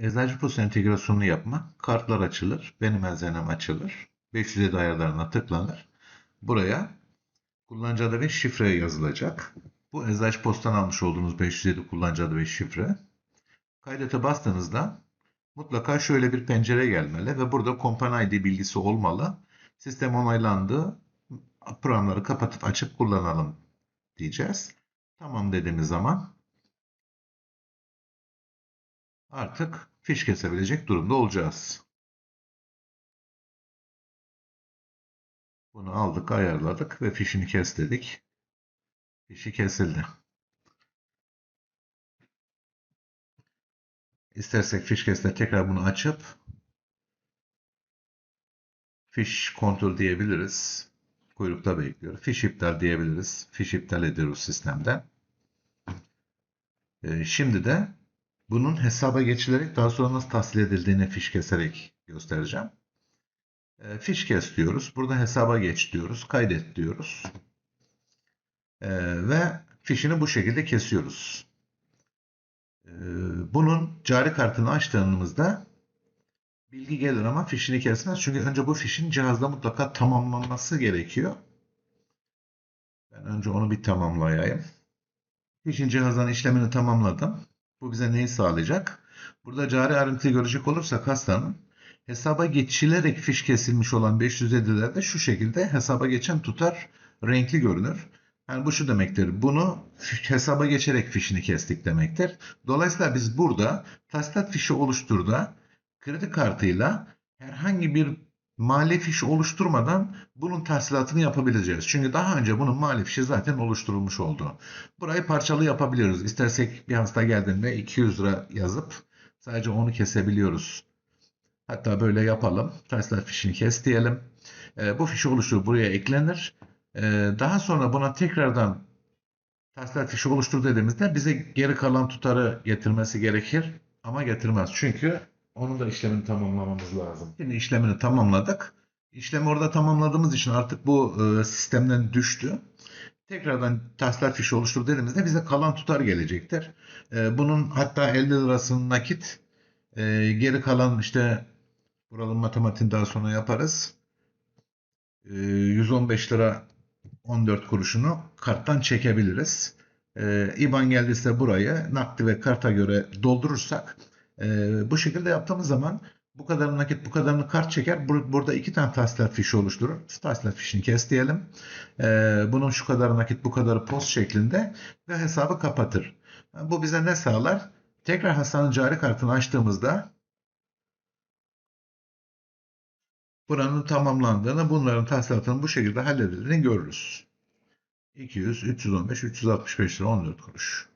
Eczacı entegrasyonunu yapma. Kartlar açılır. Benim elzenem açılır. 507 ayarlarına tıklanır. Buraya kullanıcı adı ve şifre yazılacak. Bu Eczacı Post'tan almış olduğunuz 507 kullanıcı adı ve şifre. Kaydete bastığınızda mutlaka şöyle bir pencere gelmeli ve burada Company ID bilgisi olmalı. Sistem onaylandı. Programları kapatıp açıp kullanalım diyeceğiz. Tamam dediğimiz zaman artık fiş kesebilecek durumda olacağız. Bunu aldık, ayarladık ve fişini kes dedik. Fişi kesildi. İstersek fiş kesle tekrar bunu açıp fiş kontrol diyebiliriz. Kuyrukta bekliyor. Fiş iptal diyebiliriz. Fiş iptal ediyoruz sistemden. Ee, şimdi de bunun hesaba geçilerek daha sonra nasıl tahsil edildiğini fiş keserek göstereceğim. Ee, fiş kes diyoruz. Burada hesaba geç diyoruz. Kaydet diyoruz. Ee, ve fişini bu şekilde kesiyoruz. Ee, bunun cari kartını açtığımızda bilgi gelir ama fişini kesmez. Çünkü önce bu fişin cihazda mutlaka tamamlanması gerekiyor. Ben önce onu bir tamamlayayım. Fişin cihazdan işlemini tamamladım. Bu bize neyi sağlayacak? Burada cari ayrıntıyı görecek olursak hastanın hesaba geçilerek fiş kesilmiş olan 507'lerde şu şekilde hesaba geçen tutar renkli görünür. Yani bu şu demektir. Bunu hesaba geçerek fişini kestik demektir. Dolayısıyla biz burada tahsilat fişi oluşturda kredi kartıyla herhangi bir mali fiş oluşturmadan bunun tahsilatını yapabileceğiz. Çünkü daha önce bunun mali fişi zaten oluşturulmuş oldu. Burayı parçalı yapabiliyoruz. İstersek bir hasta geldiğinde 200 lira yazıp sadece onu kesebiliyoruz. Hatta böyle yapalım. Tahsilat fişini kes diyelim. E, bu fişi oluştur buraya eklenir. E, daha sonra buna tekrardan tahsilat fişi oluştur dediğimizde bize geri kalan tutarı getirmesi gerekir. Ama getirmez. Çünkü onun da işlemini tamamlamamız lazım. Şimdi işlemini tamamladık. İşlemi orada tamamladığımız için artık bu e, sistemden düştü. Tekrardan tahsilat fişi oluştur dediğimizde bize kalan tutar gelecektir. E, bunun hatta 50 lirasını nakit e, geri kalan işte buranın matematiğini daha sonra yaparız. E, 115 lira 14 kuruşunu karttan çekebiliriz. E, IBAN geldiyse burayı nakdi ve karta göre doldurursak bu şekilde yaptığımız zaman bu kadar nakit bu kadarını kart çeker. Bur burada iki tane tahsilat fişi oluşturur. Tahsilat fişini kes diyelim. Bunun şu kadar nakit bu kadarı post şeklinde ve hesabı kapatır. Bu bize ne sağlar? Tekrar hastanın cari kartını açtığımızda buranın tamamlandığını, bunların tahsilatının bu şekilde halledildiğini görürüz. 200, 315, 365 lira 14 kuruş.